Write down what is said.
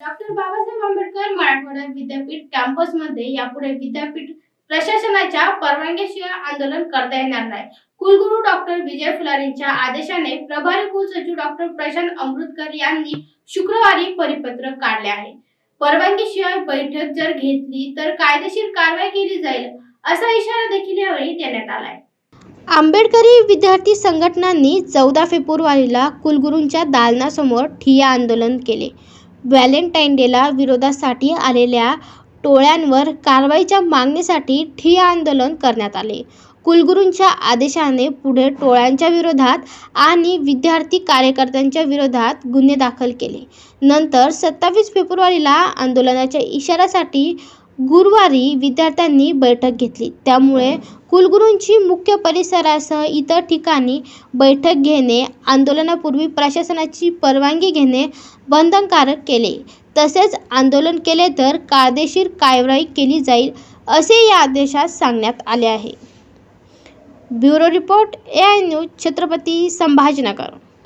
Doctor Babasaheb Ambedkar Marathwada विद्यापीठ कॅम्पसमध्ये यापुढे विद्यापीठ प्रशासनाच्या परवानगीशिवाय आंदोलन करता येणार नाही. कुलगुरू डॉक्टर विजय फुलारींच्या आदेशाने प्रभारी कुलसचिव डॉक्टर प्रशांत अमृतकर यांनी शुक्रवारी परिपत्रक काढले आहे. परवानगीशिवाय बैठक जर घेतली तर कायदेशीर कारवाई केली जाईल असा इशारा देखील यावेळी देण्यात आलाय. आंबेडकरी विद्यार्थी संघटनांनी चौदा फेब्रुवारीला कुलगुरूंच्या दालनासमोर ठिय्या आंदोलन केले. व्हॅलेंटाईन डेला विरोधासाठी आलेल्या टोळ्यांवर कारवाईच्या मागणीसाठी ठिय्या आंदोलन करण्यात आले. कुलगुरूंच्या आदेशाने पुढे टोळ्यांच्या विरोधात आणि विद्यार्थी कार्यकर्त्यांच्या विरोधात गुन्हे दाखल केले. नंतर सत्तावीस फेब्रुवारीला आंदोलनाच्या इशाऱ्यासाठी गुरुवारी विद्यार्थ्यांनी बैठक घेतली. त्यामुळे कुलगुरूंची मुख्य परिसरासह इतर ठिकाणी बैठक घेणे आंदोलनापूर्वी प्रशासनाची परवानगी घेणे बंधनकारक केले. तसेच आंदोलन केले तर कायदेशीर कारवाई केली जाईल असे या आदेशात सांगण्यात आले आहे. Bureau report A I news Chhatrapati Sambhajinagar.